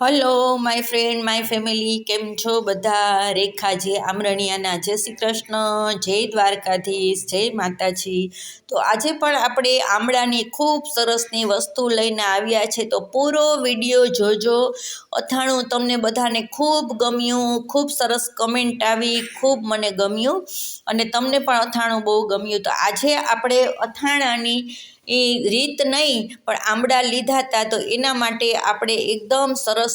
Hello my friend my family કેમ છો બધા? રેખા જે આમરણિયાના. જય શ્રી કૃષ્ણ, જય દ્વારકાધીશ, જય માતાજી. તો આજે પણ આપણે આમળાની ખૂબ સરસની વસ્તુ લઈને આવ્યા છે. તો પૂરો વીડિયો જોજો. અથાણું તમને બધાને ખૂબ ગમ્યું, ખૂબ સરસ કમેન્ટ આવી, ખૂબ મને ગમ્યું. અને તમને પણ અથાણું બહુ ગમ્યું. તો આજે આપણે અથાણાની એ રીત નહીં, પણ આંબળા લીધા હતા તો એના માટે આપણે એકદમ સરસ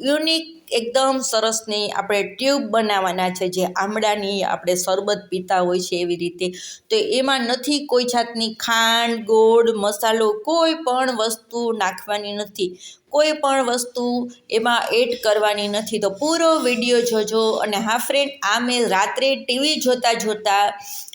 યુનિક એકદમ સરસની આપણે ટ્યુબ બનાવવાના છે, જે આંબળાની આપણે શરબત પીતા હોય છે એવી રીતે. તો એમાં નથી કોઈ જાતની ખાંડ, ગોળ, મસાલો કોઈ પણ વસ્તુ નાખવાની નથી. કોઈ પણ વસ્તુ એમાં એડ કરવાની નથી. તો પૂરો વીડિયો જોજો અને હા ફ્રેન્ડ આ મેં રાત્રે ટીવી જોતાં જોતાં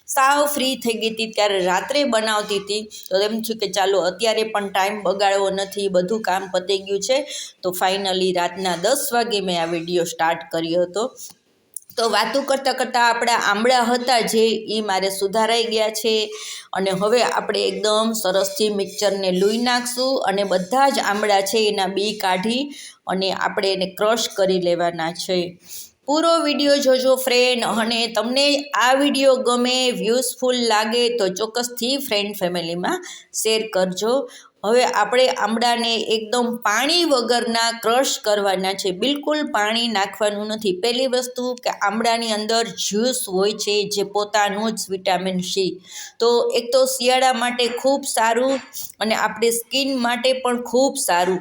સાવ ફ્રી થઈ ગઈ હતી. ત્યારે રાત્રે બનાવતી હતી. તો એમ થયું કે ચાલો, અત્યારે પણ ટાઈમ બગાડવો નથી. બધું કામ પતી ગયું છે. તો ફાઇનલી રાતના દસ વાગે મેં આ વીડિયો સ્ટાર્ટ કર્યો હતો. તો વાતો કરતાં કરતાં આપણા આંબળા હતા જે એ મારે સુધારાઈ ગયા છે. અને હવે આપણે એકદમ સરસથી મિક્સરને લૂઈ નાખશું અને બધા જ આંબળા છે એના બી કાઢી અને આપણે એને ક્રશ કરી લેવાના છે. પૂરો વીડિયો જોજો ફ્રેન્ડ અને તમને આ વીડિયો ગમે વ્યૂઝફુલ લાગે, તો ચોક્કસથી ફ્રેન્ડ ફેમિલીમાં શેર કરજો. હવે આપણે આમળાને એકદમ પાણી વગરના ક્રશ કરવાના છે. બિલકુલ પાણી નાખવાનું નથી. પહેલી વસ્તુ કે આમળાની અંદર જ્યુસ હોય છે, જે પોતાનું જ વિટામિન સી તો એક તો શિયાળા માટે ખૂબ સારું અને આપણી સ્કિન માટે પણ ખૂબ સારું.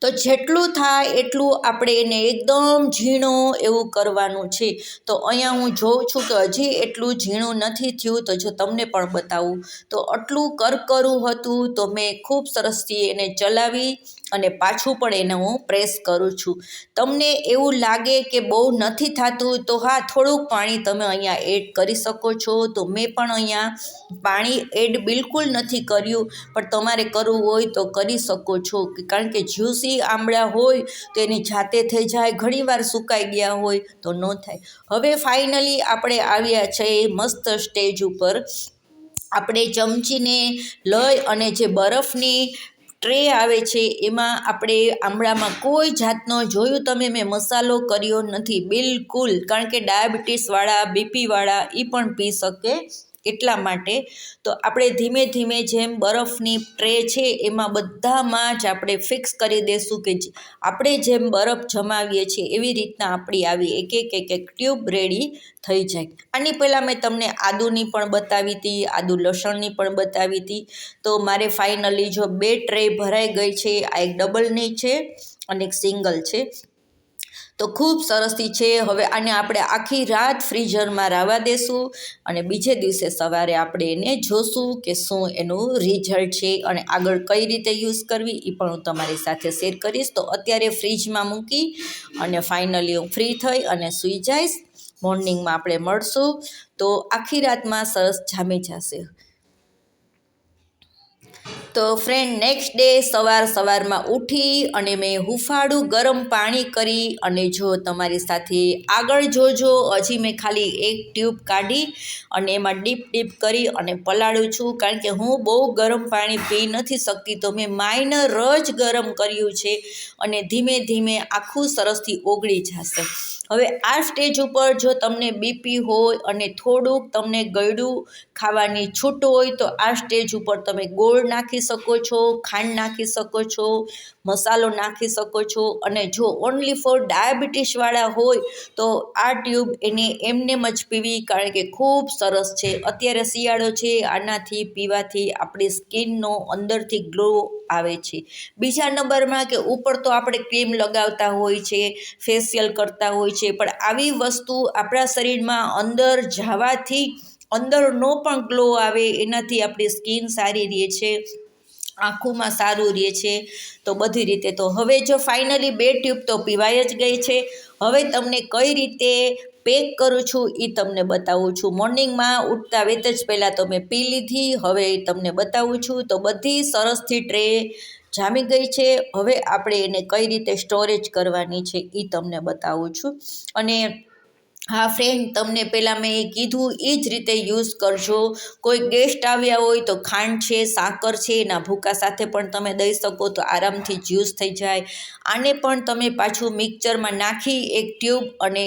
તો જેટલું થાય એટલું આપણે એને એકદમ ઝીણો એવું કરવાનું છે. તો અહીંયા હું જોઉં છું કે હજી એટલું ઝીણું નથી થયું તો જો તમને પણ બતાવું. તો આટલું કરકરું હતું તો મેં ખૂબ સરસથી એને ચલાવી અને પાછું પણ એને હું પ્રેસ કરું છું. તમને એવું લાગે કે બહુ નથી થતું તો હા, થોડુંક પાણી તમે અહીંયા એડ કરી શકો છો. તો મેં પણ અહીંયા પાણી એડ બિલકુલ નથી કર્યું. પણ તમારે કરવું હોય તો કરી શકો છો. કારણ કે જ્યુસી આંબળા હોય તો એની જાતે થઈ જાય, ઘણીવાર સુકાઈ ગયા હોય તો ન થાય. હવે ફાઇનલી આપણે આવ્યા છે મસ્ત સ્ટેજ ઉપર. આપણે ચમચીને લઈ અને જે બરફની ટ્રે આવે છે એમાં આપણે આમળામાં કોઈ જાતનો, જોયું તમે મેં મસાલો કર્યો નથી, બિલકુલ. કારણ કે ડાયાબિટીસવાળા, બીપીવાળા એ પણ પી શકે. એટલા માટે, તો આપણે ધીમે ધીમે જેમ બરફની ટ્રે છે, એમાં બધામાં જ આપણે ફિક્સ કરી દઈશું કે આપણે જેમ બરફ જમાવીએ છીએ, એવી રીતના આપણી આવી એક એક એક એક ટ્યુબ રેડી થઈ જાય. આની પહેલાં મેં તમને આદુની પણ બતાવી હતી, આદુ લસણની પણ બતાવી હતી. તો મારે ફાઇનલી જો બે ટ્રે ભરાઈ ગઈ છે, આ એક ડબલની છે અને એક સિંગલ છે. તો ખૂબ સરસથી છે. હવે આને આપણે આખી રાત ફ્રીઝરમાં રાવા દેશું અને બીજે દિવસે સવારે આપણે એને જોશું કે શું એનું રિઝલ્ટ છે અને આગળ કઈ રીતે યુઝ કરવી એ પણ હું તમારી સાથે શેર કરીશ. તો અત્યારે ફ્રીજમાં મૂકી અને ફાઇનલી હું ફ્રી થઈ અને સૂઈ જઈશ. મોર્નિંગમાં આપણે મળશું. તો આખી રાતમાં સરસ જામી જશે. તો ફ્રેન્ડ નેક્સ્ટ ડે સવાર સવારમાં ઉઠી અને મેં હુંફાળું ગરમ પાણી કરી અને જો તમારી સાથે આગળ જોજો, હજી મેં ખાલી એક ટ્યુબ કાઢી અને એમાં ડીપ ડીપ કરી અને પલાળું છું. કારણ કે હું બહુ ગરમ પાણી પી નથી શકતી, તો મેં માઇનર જ ગરમ કર્યું છે અને ધીમે ધીમે આખું સરસથી ઓગળી જશે. હવે આ સ્ટેજ ઉપર જો તમને બીપી હોય અને થોડુંક તમને ગળ્યું ખાવાની છૂટ હોય, તો આ સ્ટેજ ઉપર તમે ગોળ નાખી શકો છો, ખાંડ નાખી શકો છો, મસાલો નાખી શકો છો અને જો ઓનલી ફોર ડાયાબિટીસવાળા હોય તો આ ટ્યુબ એને એમનેમ જ પીવી કારણ કે ખૂબ સરસ છે. અત્યારે શિયાળો છે, આનાથી પીવાથી આપણી સ્કિનનો અંદરથી ગ્લો આવે છે. બીજા નંબરમાં કે ઉપર તો આપણે ક્રીમ લગાવતા હોય છે ફેશિયલ કરતા હોય છે, પણ આવી વસ્તુ આપણા શરીરમાં અંદર જવાથી અંદરનો પણ ગ્લો આવે, એનાથી આપણી સ્કિન સારી રહે છે. આંખોમાં સારું રહે છે, તો બધી રીતે તો હવે જો ફાઇનલી બે ટ્યુબ તો પીવાય જ ગઈ છે. હવે તમને કઈ રીતે પેક કરું છું એ તમને બતાવું છું. મોર્નિંગમાં ઉઠતા વેત જ પહેલાં તો મેં પી લીધી, હવે તમને બતાવું છું. તો બધી સરસથી ટ્રે જામી ગઈ છે. હવે આપણે એને કઈ રીતે સ્ટોરેજ કરવાની છે એ તમને બતાવું છું. અને હા ફ્રેન્ડ તમને પહેલાં મેં એ કીધું, એ જ રીતે યુઝ કરજો. કોઈ ગેસ્ટ આવ્યા હોય તો ખાંડ છે, સાકર છે, એના ભૂકા સાથે પણ તમે દઈ શકો તો આરામથી જ્યુસ થઈ જાય. આને પણ તમે પાછું મિક્સરમાં નાખી, એક ટ્યુબ અને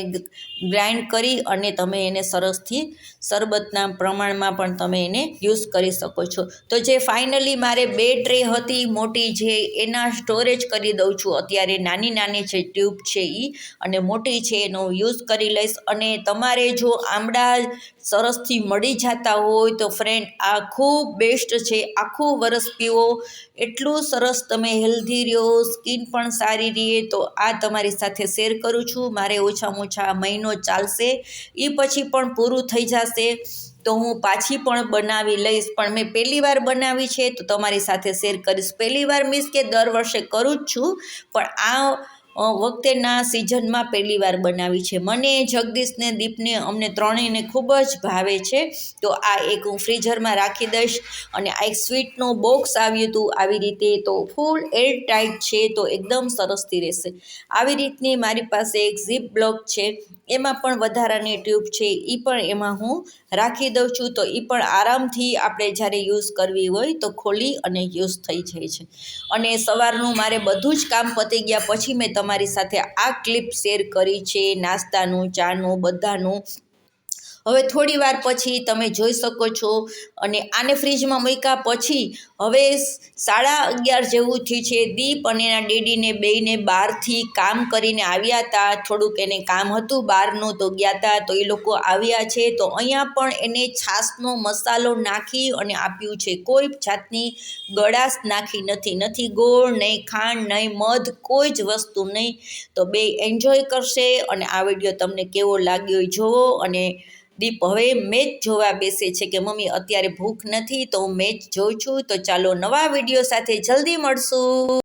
ગ્રાઇન્ડ કરી અને તમે એને સરસથી શરબતના પ્રમાણમાં પણ તમે એને યુઝ કરી શકો છો. તો જે ફાઇનલી મારે બે ટ્રે હતી, મોટી જે એના સ્ટોરેજ કરી દઉં છું. અત્યારે નાની નાની જે ટ્યુબ છે એ અને મોટી છે, એનો યુઝ કરી લઈશ અને તમારે જો આમળા સરસથી મળી જતા હોય તો ફ્રેન્ડ આ ખૂબ બેસ્ટ છે. આખું વરસ પીવો. એટલું સરસ તમે હેલ્ધી રહ્યો સ્કિન પણ સારી રહે તો આ તમારી સાથે શેર કરું છું. મારે ઓછામાં ઓછા મહિનો ચાલશે. એ પછી પણ પૂરું થઈ જશે. તો હું પાછી પણ બનાવી લઈશ. પણ મેં પહેલી વાર બનાવી છે તો તમારી સાથે શેર કરીશ. પહેલી વાર મીન્સ કે દર વર્ષે કરું જ છું. પણ આ વખતેના સિઝનમાં પહેલી વાર બનાવી છે. મને, જગદીશને, દીપને અમને ત્રણેયને ખૂબ જ ભાવે છે. તો આ એક હું ફ્રીઝરમાં રાખી દઈશ અને આ એક સ્વીટનું બોક્સ આવ્યું હતું આવી રીતે. તો ફૂલ એર ટાઈટ છે તો એકદમ સરસથી રહેશે. આવી રીતની મારી પાસે એક ઝીપ બ્લોક છે. એમાં પણ વધારાની ટ્યુબ છે. એ પણ એમાં હું રાખી દઉં છું. તો એ પણ આરામથી આપણે જ્યારે યુઝ કરવી હોય તો ખોલી અને યુઝ થઈ જાય છે. અને સવારનું મારે બધું જ કામ પતી ગયા પછી મેં તમારી સાથે આ ક્લિપ શેર કરી છે નાસ્તાનું ચાનું બધાનું. હવે થોડી વાર પછી તમે જોઈ શકો છો. અને આને ફ્રીજમાં મૂક્યા પછી હવે સાડા અગિયાર જેવું થયું છે. દીપ અને એના ડેડીને બેયને બહારથી કામ કરીને આવ્યા હતા. થોડુંક એને કામ હતું બહારનું તો ગયા હતા તો એ લોકો આવ્યા છે. તો અહીંયા પણ એને છાશનો મસાલો નાખી અને આપ્યું છે. કોઈ જાતની ગળાશ નાખી નથી. નથી ગોળ, નહીં ખાંડ, નહીં મધ, કોઈ જ વસ્તુ નહીં. તો બે એન્જોય કરશે અને આ વીડિયો તમને કેવો લાગ્યો જોવો અને દીપ. હવે મેચ જોવા બેસે છે કે મમ્મી, અત્યારે ભૂખ નથી, તો હું મેચ જોઉં છું. તો ચાલો નવા વીડિયો સાથે જલ્દી મળશું.